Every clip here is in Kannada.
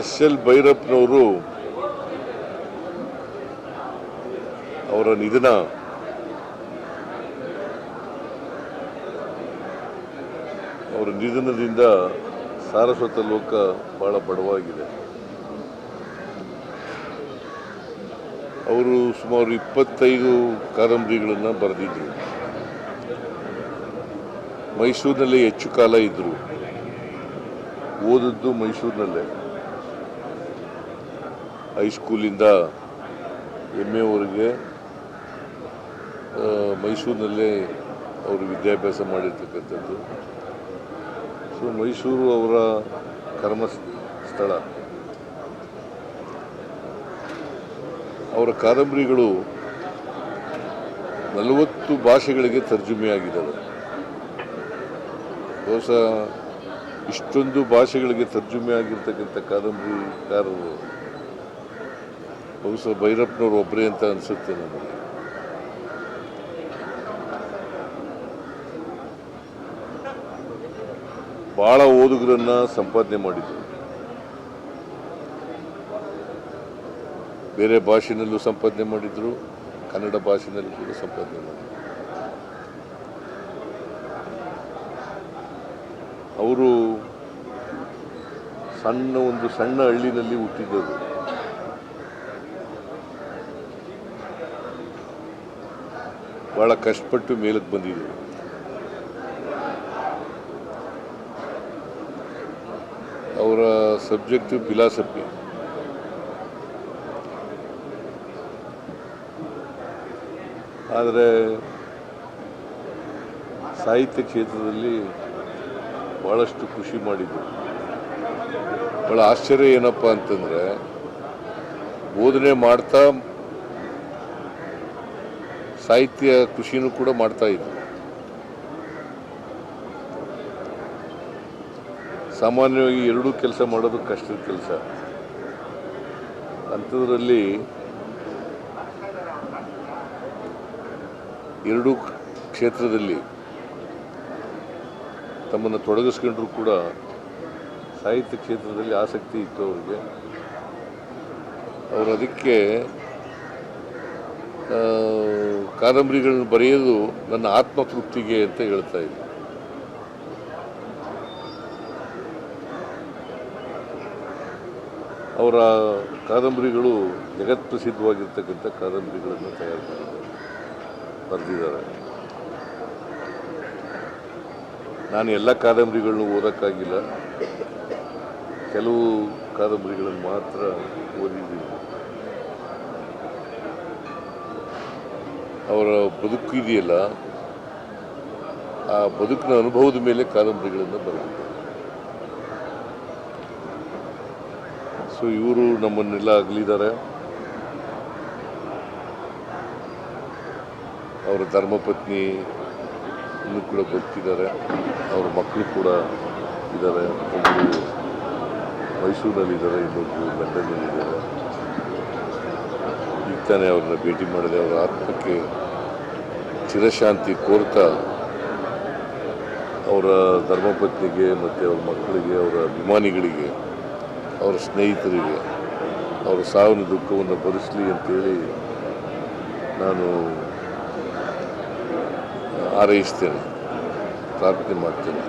ಎಸ್ ಎಲ್ ಭೈರಪ್ಪನವರು ಅವರ ನಿಧನ. ಅವರ ನಿಧನದಿಂದ ಸಾರಸ್ವತ ಲೋಕ ಬಹಳ ಬಡವಾಗಿದೆ. ಅವರು ಸುಮಾರು ಇಪ್ಪತ್ತೈದು ಕಾದಂಬರಿಗಳನ್ನು ಬರೆದಿದ್ರು. ಮೈಸೂರಿನಲ್ಲೇ ಹೆಚ್ಚು ಕಾಲ ಇದ್ದರು ಓದದ್ದು ಮೈಸೂರಿನಲ್ಲೇ. ಹೈಸ್ಕೂಲಿಂದ ಎಂ ಎವರೆಗೆ ಮೈಸೂರಿನಲ್ಲೇ ಅವರು ವಿದ್ಯಾಭ್ಯಾಸ ಮಾಡಿರ್ತಕ್ಕಂಥದ್ದು. ಸೊ ಮೈಸೂರು ಅವರ ಕರ್ಮ ಸ್ಥಳ. ಅವರ ಕಾದಂಬರಿಗಳು ನಲವತ್ತು ಭಾಷೆಗಳಿಗೆ ತರ್ಜುಮೆಯಾಗಿದ್ದಾವೆ. ಬಹುಶಃ ಇಷ್ಟೊಂದು ಭಾಷೆಗಳಿಗೆ ತರ್ಜುಮೆ ಆಗಿರ್ತಕ್ಕಂಥ ಕಾದಂಬರಿಕಾರರು ಬಹುಶಃ ಭೈರಪ್ಪನವರು ಒಬ್ಬರೇ ಅಂತ ಅನಿಸುತ್ತೆ ನನಗೆ. ಬಹಳ ಓದುಗರನ್ನ ಸಂಪಾದನೆ ಮಾಡಿದರು. ಬೇರೆ ಭಾಷೆನಲ್ಲೂ ಸಂಪಾದನೆ ಮಾಡಿದ್ರು, ಕನ್ನಡ ಭಾಷೆನಲ್ಲಿ ಕೂಡ ಸಂಪಾದನೆ ಮಾಡಿದ್ರು. ಅವರು ಸಣ್ಣ ಒಂದು ಸಣ್ಣ ಹಳ್ಳಿನಲ್ಲಿ ಹುಟ್ಟಿದ್ದವರು ಬಹಳ ಕಷ್ಟಪಟ್ಟು ಮೇಲಕ್ಕೆ ಬಂದಿದ್ರು ಅವರ ಸಬ್ಜೆಕ್ಟ್ ಫಿಲಾಸಫಿ ಆದರೆ ಸಾಹಿತ್ಯ ಕ್ಷೇತ್ರದಲ್ಲಿ ಭಾಳಷ್ಟು ಖುಷಿ ಮಾಡಿದ್ರು ಭಾಳ ಆಶ್ಚರ್ಯ ಏನಪ್ಪ ಅಂತಂದರೆ, ಬೋಧನೆ ಮಾಡ್ತಾ ಸಾಹಿತ್ಯ ಕೃಷಿನೂ ಕೂಡ ಮಾಡ್ತಾ ಇದ್ರು. ಸಾಮಾನ್ಯವಾಗಿ ಎರಡೂ ಕೆಲಸ ಮಾಡೋದು ಕಷ್ಟದ ಕೆಲಸ. ಅಂಥದ್ರಲ್ಲಿ ಎರಡೂ ಕ್ಷೇತ್ರದಲ್ಲಿ ತಮ್ಮನ್ನು ತೊಡಗಿಸ್ಕೊಂಡ್ರು ಕೂಡ ಸಾಹಿತ್ಯ ಕ್ಷೇತ್ರದಲ್ಲಿ ಆಸಕ್ತಿ ಇತ್ತು ಅವರಿಗೆ. ಅವರು ಅದಕ್ಕೆ ಕಾದಂಬರಿಗಳನ್ನ ಬರೆಯೋದು ನನ್ನ ಆತ್ಮತೃಪ್ತಿಗೆ ಅಂತ ಹೇಳ್ತಾ ಇದ್ದೆ. ಅವರ ಕಾದಂಬರಿಗಳು ಜಗತ್ ಪ್ರಸಿದ್ಧವಾಗಿರ್ತಕ್ಕಂಥ ಕಾದಂಬರಿಗಳನ್ನು ತಯಾರು ಮಾಡಿದ್ದಾರೆ, ಬರೆದಿದ್ದಾರೆ. ನಾನು ಎಲ್ಲ ಕಾದಂಬರಿಗಳನ್ನು ಓದೋಕ್ಕಾಗಿಲ್ಲ. ಕೆಲವು ಕಾದಂಬರಿಗಳನ್ನು ಮಾತ್ರ ಓದಿದ್ದೀನಿ. ಅವರ ಬದುಕು ಇದೆಯಲ್ಲ, ಆ ಬದುಕಿನ ಅನುಭವದ ಮೇಲೆ ಕಾದಂಬರಿಗಳನ್ನು ಬರೆದಿದ್ದಾರೆ. ಸೊ ಇವರು ನಮ್ಮನ್ನೆಲ್ಲ ಅಗಲಿದ್ದಾರೆ. ಅವರ ಧರ್ಮಪತ್ನಿ ಇನ್ನೂ ಕೂಡ ಬದುಕಿದ್ದಾರೆ ಅವರ ಮಕ್ಕಳು ಕೂಡ ಇದ್ದಾರೆ. ಒಬ್ಬರು ಮೈಸೂರಿನಲ್ಲಿದ್ದಾರೆ ಇನ್ನೊಬ್ಬರು ಲಂಡನ್ನಲ್ಲಿದ್ದಾರೆ. ಈಗ ತಾನೇ ಅವ್ರನ್ನ ಭೇಟಿ ಮಾಡಿದೆ ಅವರ ಆತ್ಮಕ್ಕೆ ಚಿರಶಾಂತಿ ಕೋರ್ತಾ ಅವರ ಧರ್ಮಪತ್ನಿಗೆ ಮತ್ತು ಅವ್ರ ಮಕ್ಕಳಿಗೆ ಅವರ ಅಭಿಮಾನಿಗಳಿಗೆ ಅವರ ಸ್ನೇಹಿತರಿಗೆ ಅವರ ಸಾವಿನ ದುಃಖವನ್ನು ಭರಿಸಲಿ ಅಂತೇಳಿ ನಾನು ಹಾರೈಸ್ತೇನೆ ಪ್ರಾರ್ಥನೆ ಮಾಡ್ತೇನೆ.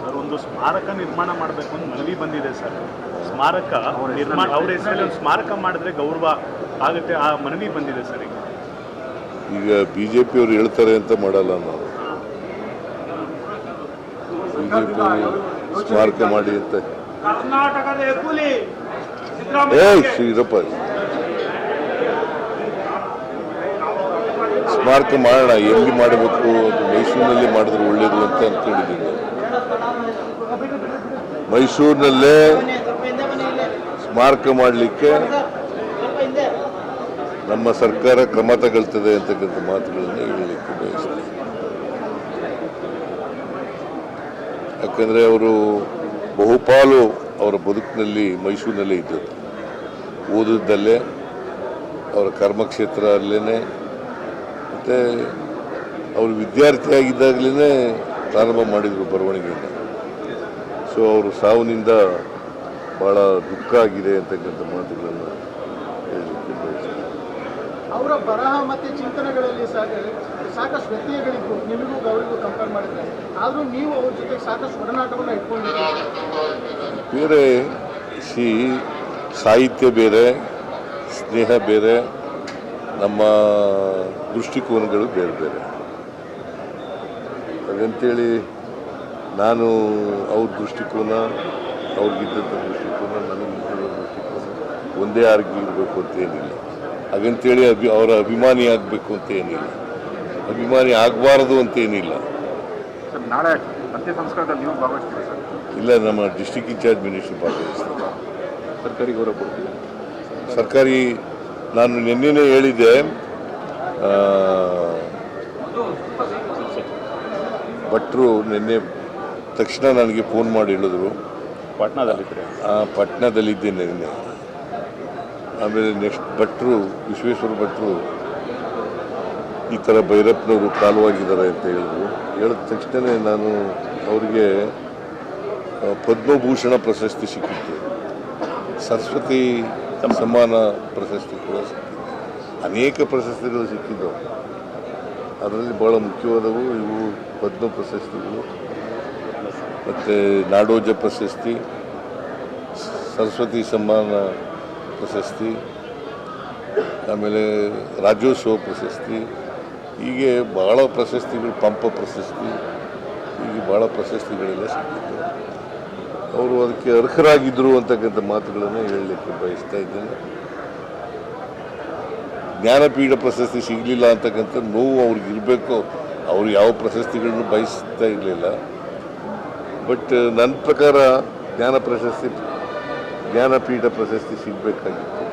ಸರ್ ಒಂದು ಸ್ಮಾರಕ ನಿರ್ಮಾಣ ಮಾಡಬೇಕು ಅಂತ ಮನವಿ ಬಂದಿದೆ ಸರ್. ಸ್ಮಾರಕ ನಿರ್ಮಾಣ ಅವ್ರ ಹೆಸರಲ್ಲಿ ಒಂದು ಸ್ಮಾರಕ ಮಾಡಿದ್ರೆ ಗೌರವ ಆಗುತ್ತೆ ಆ ಮನವಿ ಬಂದಿದೆ ಸರ್ ಈಗ. ಈಗ ಬಿ ಜೆ ಪಿಯವರು ಹೇಳ್ತಾರೆ ಅಂತ ಮಾಡಲ್ಲ ನಾವು. ಬಿ ಜೆ ಪಿ ಸ್ಮಾರಕ ಮಾಡಿ ಅಂತ. ಏ ಶ್ರೀರಪ್ಪ. ಸ್ಮಾರಕ ಮಾಡೋಣ ಎಲ್ಲಿ ಮಾಡಬೇಕು? ಮೈಸೂರಿನಲ್ಲಿ ಮಾಡಿದ್ರೆ ಒಳ್ಳೇದು ಅಂತ ಅಂದ್ಕೊಂಡಿದ್ದೀನಿ. ಮೈಸೂರಿನಲ್ಲೇ ಸ್ಮಾರಕ ಮಾಡಲಿಕ್ಕೆ ನಮ್ಮ ಸರ್ಕಾರ ಕ್ರಮ ತಗೊಳ್ತದೆ ಅಂತಕ್ಕಂಥ ಮಾತುಗಳನ್ನು ಹೇಳಲಿಕ್ಕೆ ಬಯಸ್ತೀನಿ. ಯಾಕಂದರೆ ಅವರು ಬಹುಪಾಲು ಅವರ ಬದುಕಿನಲ್ಲಿ ಮೈಸೂರಿನಲ್ಲೇ ಇದ್ದದ್ದು. ಓದಿದ್ದಲ್ಲೇ, ಅವರ ಕರ್ಮಕ್ಷೇತ್ರ ಅಲ್ಲೇ ಮತ್ತು ಅವರು ವಿದ್ಯಾರ್ಥಿಯಾಗಿದ್ದಾಗಲೇ ಪ್ರಾರಂಭ ಮಾಡಿದರು ಬರವಣಿಗೆಯನ್ನು ಸೊ ಅವರು ಸಾವಿನಿಂದ ಭಾಳ ದುಃಖ ಆಗಿದೆ ಅಂತಕ್ಕಂಥ ಮಾತುಗಳನ್ನು ಬಯಸ್ತೇನೆ ಅವರ ಬರಹ ಮತ್ತು ಚಿಂತನೆಗಳಲ್ಲಿ ಸಾಕ ಸಾಕಷ್ಟು ವ್ಯತ್ಯಯಗಳಿದ್ದು ನಿಮಗೂ ಅವರಿಗೂ ಕಂಪೇರ್ ಮಾಡಿದ್ರೆ ಆದರೂ ನೀವು ಅವ್ರ ಜೊತೆಗೆ ಸಾಕಷ್ಟು ಒಡನಾಟವನ್ನು ಇಟ್ಕೊಂಡಿದ್ದೀರಿ. ಬೇರೆ ಸಿ, ಸಾಹಿತ್ಯ ಬೇರೆ, ಸ್ನೇಹ ಬೇರೆ, ನಮ್ಮ ದೃಷ್ಟಿಕೋನಗಳು ಬೇರೆ ಬೇರೆ. ಹಾಗಂತೇಳಿ ನಾನು ಅವ್ರ ದೃಷ್ಟಿಕೋನ, ಅವ್ರಿಗಿದ್ದಂಥ ದೃಷ್ಟಿಕೋನ, ನನಗಿದ್ದಂಥ ದೃಷ್ಟಿಕೋನ ಒಂದೇ ಆರೋಗ್ಯ ಇರಬೇಕು ಅಂತ ಏನಿಲ್ಲ. ಹಾಗಂತೇಳಿ ಅಭಿ ಅವರ ಅಭಿಮಾನಿ ಆಗಬೇಕು ಅಂತ ಏನಿಲ್ಲ. ಅಭಿಮಾನಿ ಆಗಬಾರದು ಅಂತ ಏನಿಲ್ಲ. ಸರ್ ನಾಳೆ ಅಂತ್ಯ ಸಂಸ್ಕಾರದಲ್ಲಿ ನೀವು ಭಾಗವಹಿಸ್ತೀರಿ ಸರ್? ಇಲ್ಲ ನಮ್ಮ ಡಿಸ್ಟಿಕ್ ಇನ್ಚಾರ್ಜ್ ಮಿನಿಸ್ಟರ್ ಭಾಗವಹಿಸ್ತಾರೆ. ಸರ್ಕಾರಿ ಗೌರವ ಕೊಡ್ತೀವಿ ಸರ್ಕಾರಿ ನಾನು ನಿನ್ನೆನೇ ಹೇಳಿದ್ದೆ ಭಟ್ರು ನಿನ್ನೆ ತಕ್ಷಣ ನನಗೆ ಫೋನ್ ಮಾಡಿ ಹೇಳಿದ್ರು. ಪಾಟ್ನಾದಲ್ಲಿದ್ದರೆ? ಆ, ಪಟ್ನಾದಲ್ಲಿದ್ದೇನೆ ನಿನ್ನೆ. ಆಮೇಲೆ ನೆಕ್ಸ್ಟ್ ಭಟ್ರು, ವಿಶ್ವೇಶ್ವರ ಭಟ್ರು ಈ ಥರ ಭೈರಪ್ಪನವರು ಕಾಲುವಾಗಿದ್ದಾರೆ ಅಂತ ಹೇಳಿದ್ರು. ಹೇಳಿದ ತಕ್ಷಣ ನಾನು ಅವರಿಗೆ ಪದ್ಮಭೂಷಣ ಪ್ರಶಸ್ತಿ ಸಿಕ್ಕಿತ್ತು. ಸರಸ್ವತಿ ಸಮ್ಮಾನ ಪ್ರಶಸ್ತಿ ಕೂಡ ಸಿಕ್ಕಿತ್ತು. ಅನೇಕ ಪ್ರಶಸ್ತಿಗಳು ಸಿಕ್ಕಿದ್ದವು. ಅದರಲ್ಲಿ ಭಾಳ ಮುಖ್ಯವಾದವು ಇವು ಪದ್ಮ ಪ್ರಶಸ್ತಿಗಳು. ಮತ್ತು ನಾಡೋಜ ಪ್ರಶಸ್ತಿ ಸರಸ್ವತಿ ಸಮ್ಮಾನ ಪ್ರಶಸ್ತಿ, ಆಮೇಲೆ ರಾಜ್ಯೋತ್ಸವ ಪ್ರಶಸ್ತಿ, ಹೀಗೆ ಭಾಳ ಪ್ರಶಸ್ತಿಗಳು, ಪಂಪ ಪ್ರಶಸ್ತಿ, ಹೀಗೆ ಭಾಳ ಪ್ರಶಸ್ತಿಗಳೆಲ್ಲ ಸಿಕ್ಕಿತ್ತು ಅವರು ಅದಕ್ಕೆ ಅರ್ಹರಾಗಿದ್ದರು ಅಂತಕ್ಕಂಥ ಮಾತುಗಳನ್ನು ಹೇಳಲಿಕ್ಕೆ ಬಯಸ್ತಾ ಇದ್ದೇನೆ. ಜ್ಞಾನಪೀಠ ಪ್ರಶಸ್ತಿ ಸಿಗಲಿಲ್ಲ ಅಂತಕ್ಕಂಥ ನೋವು ಅವ್ರಿಗೆ ಇರಬೇಕು. ಅವರು ಯಾವ ಪ್ರಶಸ್ತಿಗಳನ್ನು ಬಯಸ್ತಾ ಇರಲಿಲ್ಲ. ಬಟ್ ನನ್ನ ಪ್ರಕಾರ ಜ್ಞಾನ ಪ್ರಶಸ್ತಿ ಜ್ಞಾನಪೀಠ ಪ್ರಶಸ್ತಿ ಸಿಗಬೇಕಾಗಿತ್ತು.